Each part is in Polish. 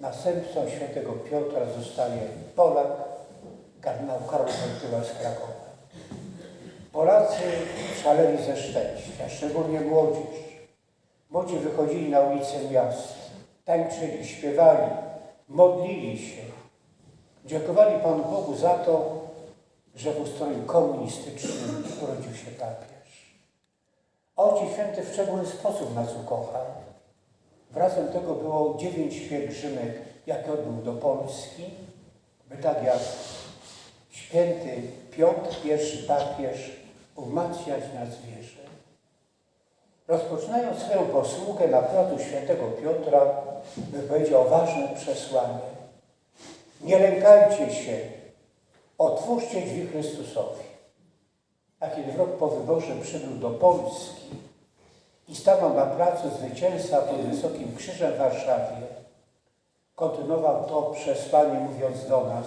następcą świętego Piotra zostaje Polak, kardynał Karol Wojtyła z Krakowa. Polacy szaleli ze szczęścia, szczególnie młodzież. Młodzi wychodzili na ulice miast, tańczyli, śpiewali, modlili się. Dziękowali Panu Bogu za to, że w ustroju komunistycznym urodził się papież. Ojciec Święty w szczególny sposób nas ukochał. Wrazem tego było dziewięć pielgrzymek, jakie odbył do Polski, by tak jak święty Piotr, pierwszy papież, umacniać nas wierze. Rozpoczynając swoją posługę na placu świętego Piotra, wypowiedział ważne przesłanie. Nie lękajcie się, otwórzcie drzwi Chrystusowi. A kiedy w rok po wyborze przybył do Polski i stanął na placu zwycięstwa pod Wysokim Krzyżem w Warszawie, kontynuował to przesłanie mówiąc do nas,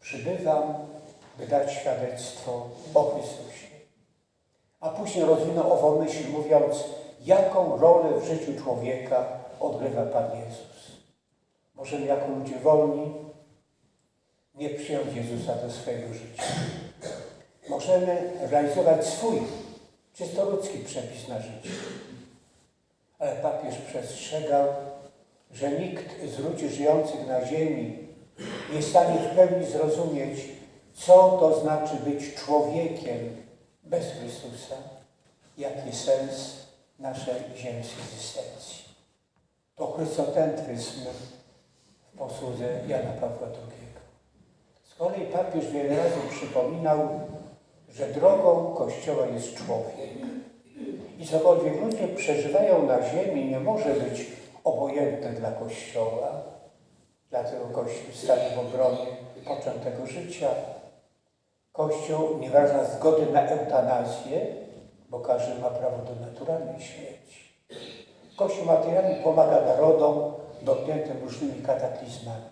przybywam, by dać świadectwo o Chrystusie. A później rozwinął ową myśl, mówiąc, jaką rolę w życiu człowieka odgrywa Pan Jezus. Możemy jako ludzie wolni nie przyjąć Jezusa do swojego życia. Możemy realizować swój, czysto ludzki przepis na życie. Ale papież przestrzegał, że nikt z ludzi żyjących na ziemi nie stanie w pełni zrozumieć, co to znaczy być człowiekiem bez Chrystusa, jaki sens naszej ziemskiej egzystencji. To chrystocentryzm w posłudze Jana Pawła II. Z kolei papież wiele razy przypominał, że drogą Kościoła jest człowiek. I cokolwiek ludzie przeżywają na ziemi, nie może być obojętne dla Kościoła. Dlatego Kościół stanie w obronie poczętego życia. Kościół nie wyraża zgody na eutanazję, bo każdy ma prawo do naturalnej śmierci. Kościół materialnie pomaga narodom dotkniętym różnymi kataklizmami.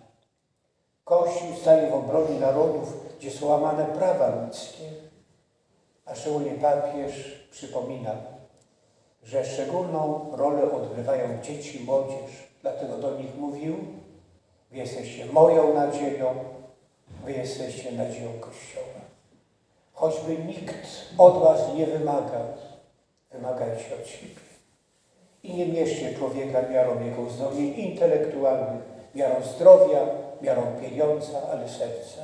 Kościół staje w obronie narodów, gdzie są łamane prawa ludzkie. A szczególnie papież przypomina, że szczególną rolę odgrywają dzieci młodzież. Dlatego do nich mówił, wy jesteście moją nadzieją, wy jesteście nadzieją Kościoła. Choćby nikt od was nie wymagał, wymagajcie od siebie. I nie mierzcie człowieka miarą jego uzdolnień intelektualnych, miarą zdrowia, miarą pieniądza, ale serca.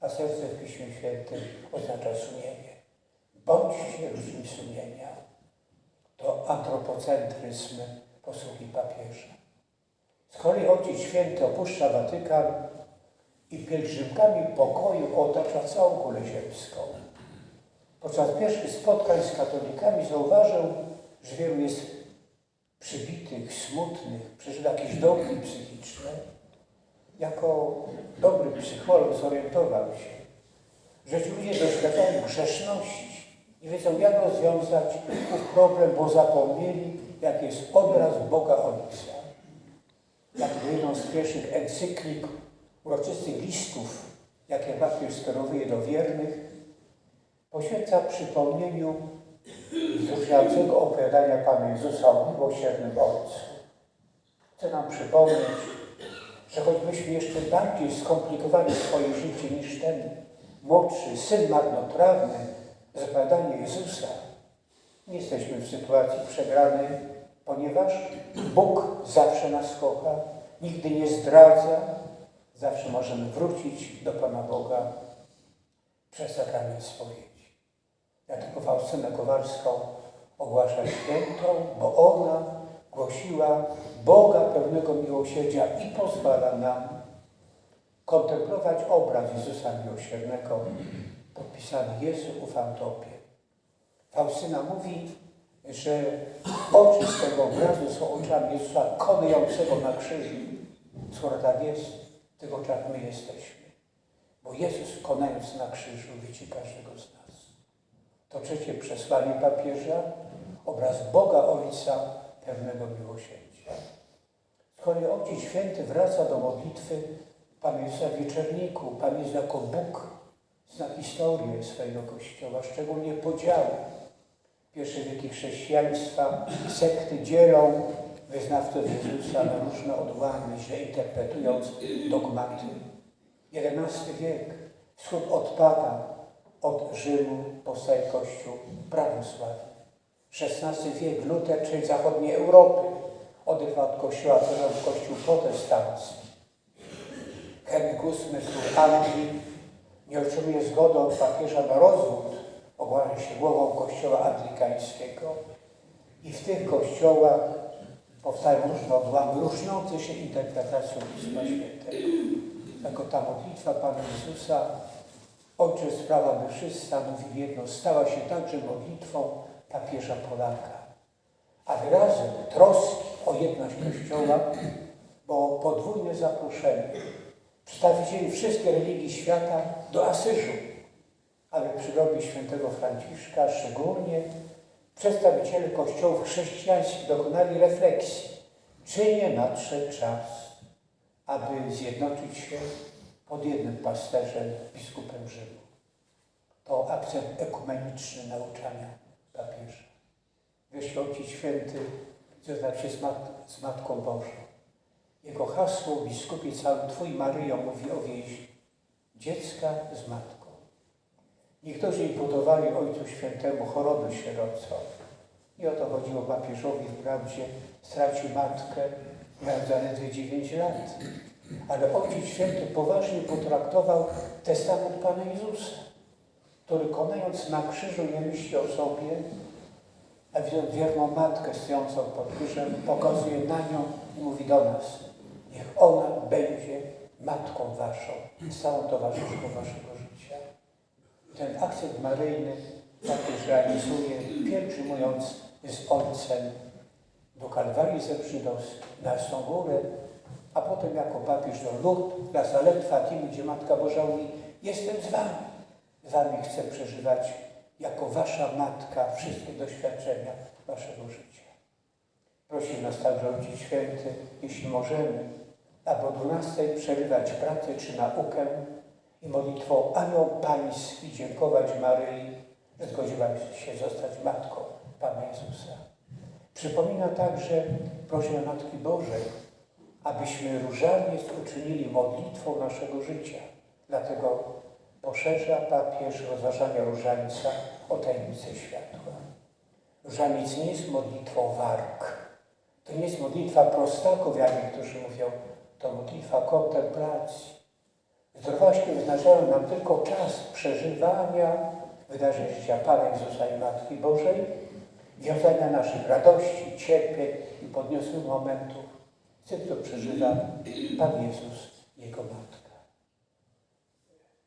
A serce w Piśmie Świętym oznacza sumienie. Bądźcie ludźmi sumienia. To antropocentryzm posługi papieża. Z kolei Ojciec Święty opuszcza Watykan i pielgrzymkami pokoju otacza całą kulę ziemską. Podczas pierwszych spotkań z katolikami zauważył, że wielu jest przybitych, smutnych, przeżywa jakieś dołki psychiczne. Jako dobry psycholog zorientował się, że ci ludzie doświadczają grzeszności i wiedzą, jak rozwiązać ów problem, bo zapomnieli, jaki jest obraz Boga Ojca. Jak jedną z pierwszych encyklik, uroczystych listów, jakie papież skierowuje do wiernych, poświęca przypomnieniu wzruszającego opowiadania Pana Jezusa o miłosiernym Ojcu. Chce nam przypomnieć, że choćbyśmy jeszcze bardziej skomplikowali swoje życie niż ten młodszy syn marnotrawny z opowiadania Jezusa, nie jesteśmy w sytuacji przegranej, ponieważ Bóg zawsze nas kocha, nigdy nie zdradza, zawsze możemy wrócić do Pana Boga przez sakrament spowiedzi. Tylko Faustynę Kowalską ogłasza świętą, bo ona głosiła Boga pełnego miłosierdzia i pozwala nam kontemplować obraz Jezusa Miłosiernego podpisany Jezu ufam Tobie. Faustyna mówi, że oczy z tego obrazu są oczami Jezusa konującego na krzyżu. Skoro tak jest, tych oczach my jesteśmy. Bo Jezus konając na krzyżu widzi każdego z nas. To trzecie przesłanie papieża, obraz Boga Ojca pewnego miłosierdzia. Z kolei Ojciec Święty wraca do modlitwy Pana Jezusa Wieczerniku. Pan Jezus jako Bóg zna historię swojego Kościoła, szczególnie podziały. Pierwsze wieki chrześcijaństwa sekty dzielą wyznawców Jezusa na różne odłamy, źle interpretując dogmaty. XI wiek, wschód odpada od Rzymu, powstaje Kościół prawosławny. XVI wiek, Luter, część zachodniej Europy, odrywa od Kościoła tworzą Kościół protestancki. Henryk VIII, Anglii, nie otrzymuje zgody od papieża na rozwód, ogłasza się głową Kościoła anglikańskiego. I w tych kościołach powstają różne odłamy, różniące się interpretacją Pisma Świętego. Jako ta modlitwa Pana Jezusa, Ojcze sprawa mszy stanowi jedno, stała się także modlitwą papieża Polaka. A wyrazem troski o jedność Kościoła było podwójne zaproszenie przedstawicieli wszystkich religii świata do Asyżu, aby przy grobie świętego Franciszka szczególnie przedstawiciele kościołów chrześcijańskich dokonali refleksji, czy nie nadszedł czas, aby zjednoczyć się pod jednym pasterzem, biskupem Rzymu. To akcent ekumeniczny nauczania papieża. Ojciec Święty związał się z, mat z Matką Bożą. Jego hasło biskupie cały Twój Maryjo mówi o więzi dziecka z matką. Niektórzy imputowali Ojcu Świętemu choroby sierocą. I o to chodziło papieżowi wprawdzie. Stracił matkę, miał zaledwie 9 lat. Ale Ojciec Święty poważnie potraktował testament Pana Jezusa, który konając na krzyżu nie myśli o sobie, a widząc wierną matkę stojącą pod krzyżem, pokazuje na nią i mówi do nas, niech ona będzie matką waszą, stałą towarzyszką waszego życia. Ten akcent maryjny papież realizuje, pielgrzymując z Ojcem do Kalwarii Zebrzydowskiej, na Jasną Górę, a potem jako papież do Lourdes, Lazaret, Fatimy, gdzie Matka Boża mówi, jestem z wami. Z wami chcę przeżywać jako wasza matka wszystkie doświadczenia waszego życia. Prosi nas także Ojciec Święty, jeśli możemy, aby o 12 przerywać pracę czy naukę i modlitwą Anioł Pański dziękować Maryi, że zgodziła się zostać Matką Pana Jezusa. Przypomina także prośbę Matki Bożej, abyśmy różaniec uczynili modlitwą naszego życia. Dlatego poszerza papież rozważania różańca o tajemnicę światła. Różaniec nie jest modlitwą warg. To nie jest modlitwa prostaków, jak niektórzy mówią. To modlitwa kontemplacji. Zdrowaśki wyznaczają nam tylko czas przeżywania wydarzeń życia Pana Jezusa i Matki Bożej, wiązania naszych radości, cierpień i podniosłych momentów z tym, co przeżywa Pan Jezus Jego Matka.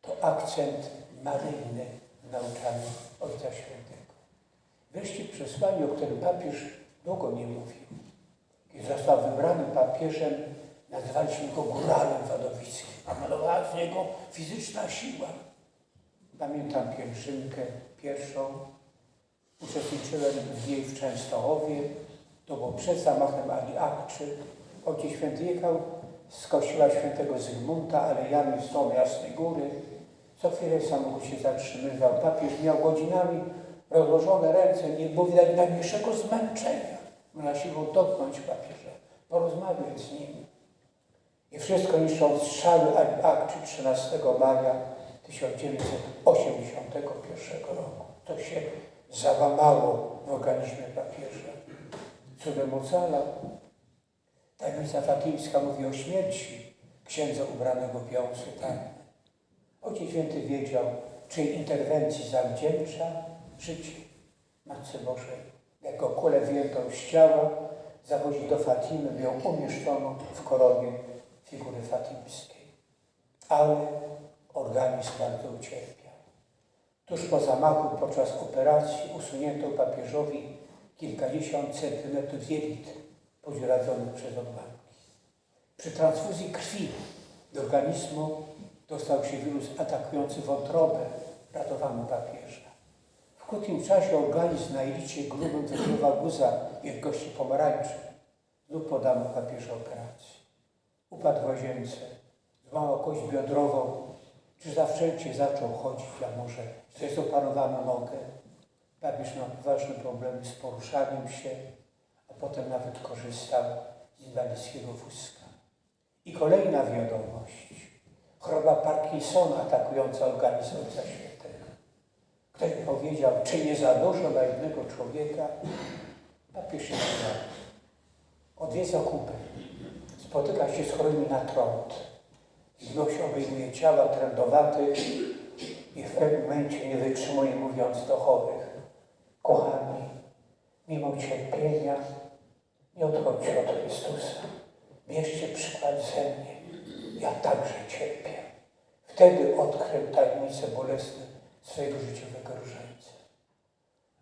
To akcent maryjny w nauczaniu Ojca Świętego. Wreszcie przesłanie, o którym papież długo nie mówił. Kiedy został wybrany papieżem, nazywaliśmy go góralem wadowickim, a malowała z niego fizyczna siła. Pamiętam pielgrzymkę pierwszą, uczestniczyłem w niej w Częstochowie, to było przed zamachem Ali Akczy. Ojciec Święty jechał z kościoła świętego Zygmunta, ale Jany w stronę Jasnej Góry. Co chwilę samochód się zatrzymywał. Papież miał godzinami rozłożone ręce, nie było widać najmniejszego zmęczenia. Można się dotknąć papieża, porozmawiać z nim. I wszystko niszczą strzały Akczy 13 maja 1981 roku. To się załamało w organizmie papieża. Cudem ocalał. Tajemnica fatimska mówi o śmierci księdza ubranego białą. Ojciec Święty wiedział, czyjej interwencji zawdzięcza życie Matce Bożej. Jako kulę wyjętą z ciała zawozi do Fatimy, by ją umieszczono w koronie figury fatimskiej. Ale organizm bardzo ucierpiał. Tuż po zamachu podczas operacji usunięto papieżowi kilkadziesiąt centymetrów jelit podzieradzonych przez odłamki. Przy transfuzji krwi do organizmu dostał się wirus atakujący wątrobę. Ratowano papieża. W krótkim czasie organizm na jelicie grubym wykrywał guza wielkości pomarańczy lub podano papieża operacji. Upadł w łazience, złamał kość biodrową, czy zawsze zaczął chodzić, a może coś opanowano nogę. Papież miał poważne problemy z poruszaniem się, a potem nawet korzystał z inwalidzkiego wózka. I kolejna wiadomość. Choroba Parkinsona atakująca organizm Ojca. Ktoś powiedział, czy nie za dużo dla jednego człowieka? Papież jest Odwiedza Kubę. Spotyka się z chorymi na trąd. Znosi obejmuje ciała trędowatych i w pewnym momencie nie wytrzymuje, mówiąc do chorych. Kochani, mimo cierpienia nie odchodźcie od Chrystusa. Bierzcie przykład ze mnie. Ja także cierpię. Wtedy odkrył tajemnicę bolesne swojego życiowego różańca.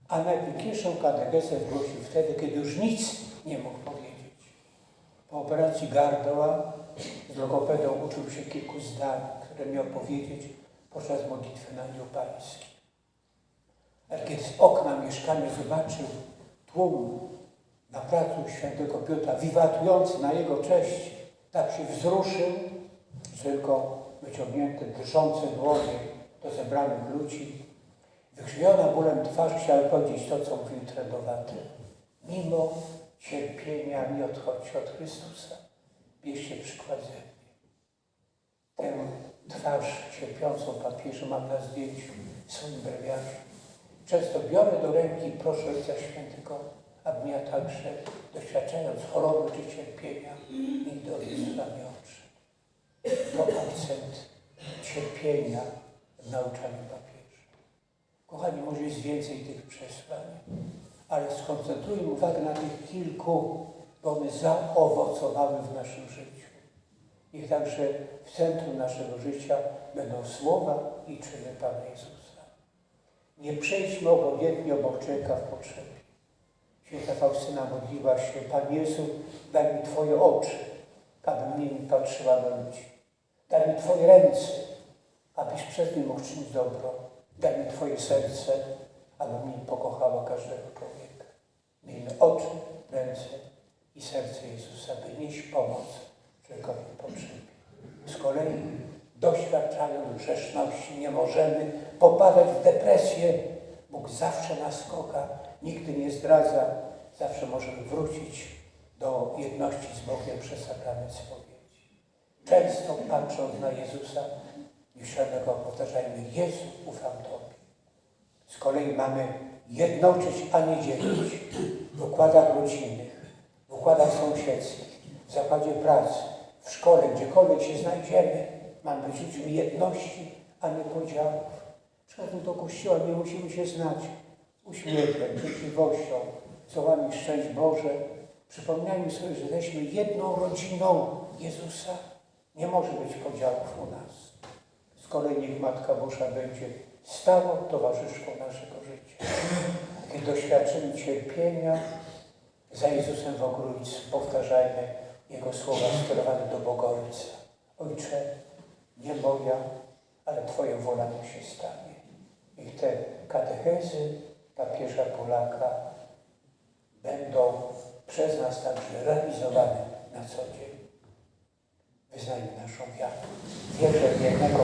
A najpiękniejszą katechezę głosił wtedy, kiedy już nic nie mógł powiedzieć. Po operacji gardła z logopedą uczył się kilku zdań, które miał powiedzieć podczas modlitwy na Anioł Pański. Ale kiedy z okna mieszkania zobaczył tłum na placu świętego Piotra, wiwatujący na jego cześć, tak się wzruszył, tylko wyciągnięte, drżące dłonie do zebranych ludzi, wykrzywiona bólem twarz, chciał powiedzieć to, co mówił trędowaty. Mimo cierpienia nie odchodźcie od Chrystusa. Bierzcie przykład ze mnie. Tę twarz cierpiącą papieża mam na zdjęciu w swoim brewiarzu. Często biorę do ręki i proszę Ojca Świętego, abym ja także, doświadczając choroby czy cierpienia, nigdy od Jezusa nie odszedł. To akcent cierpienia w nauczaniu papieża. Kochani, może jest więcej tych przesłań, ale skoncentrujmy uwagę na tych kilku, bo one zaowocowały w naszym życiu. Niech także w centrum naszego życia będą słowa i czyny Pana Jezusa. Nie przejdźmy obojętnie obok człowieka w potrzebie. Święta Faustyna modliła się, Pan Jezu, daj mi Twoje oczy, abym nimi patrzyła na ludzi. Daj mi Twoje ręce, abyś przez nie mógł czynić dobro. Daj mi Twoje serce, abym nim pokochała każdego człowieka. Miejmy oczy, ręce i serce Jezusa, by nieść pomoc człowiekowi potrzebie. Z kolei doświadczając grzeszności nie możemy popadać w depresję. Bóg zawsze nas kocha, nigdy nie zdradza, zawsze możemy wrócić do jedności z Bogiem przez sakrament spowiedzi. Często patrząc na Jezusa, Miszczelnego powtarzajmy, Jezu, ufam Tobie. Z kolei mamy jednoczyć, a nie dzielić w układach rodzinnych, w układach sąsiedzkich, w zakładzie pracy, w szkole, gdziekolwiek się znajdziemy. Mamy być ludźmi jedności, a nie podziałów. Przychodząc do kościoła nie musimy się znać uśmiechem, życzliwością, słowami szczęść Boże. Przypominajmy sobie, że jesteśmy jedną rodziną Jezusa. Nie może być podziałów u nas. Z kolei niech Matka Boża będzie stałą towarzyszką naszego życia. Kiedy doświadczymy cierpienia za Jezusem w ogrójcu, powtarzajmy Jego słowa skierowane do Boga Ojca. Ojcze, nie moja, ale Twoja wola niech się stanie. I te katechezy papieża Polaka będą przez nas także realizowane na co dzień. Wyznajmy naszą wiarę. Wierzę w jednego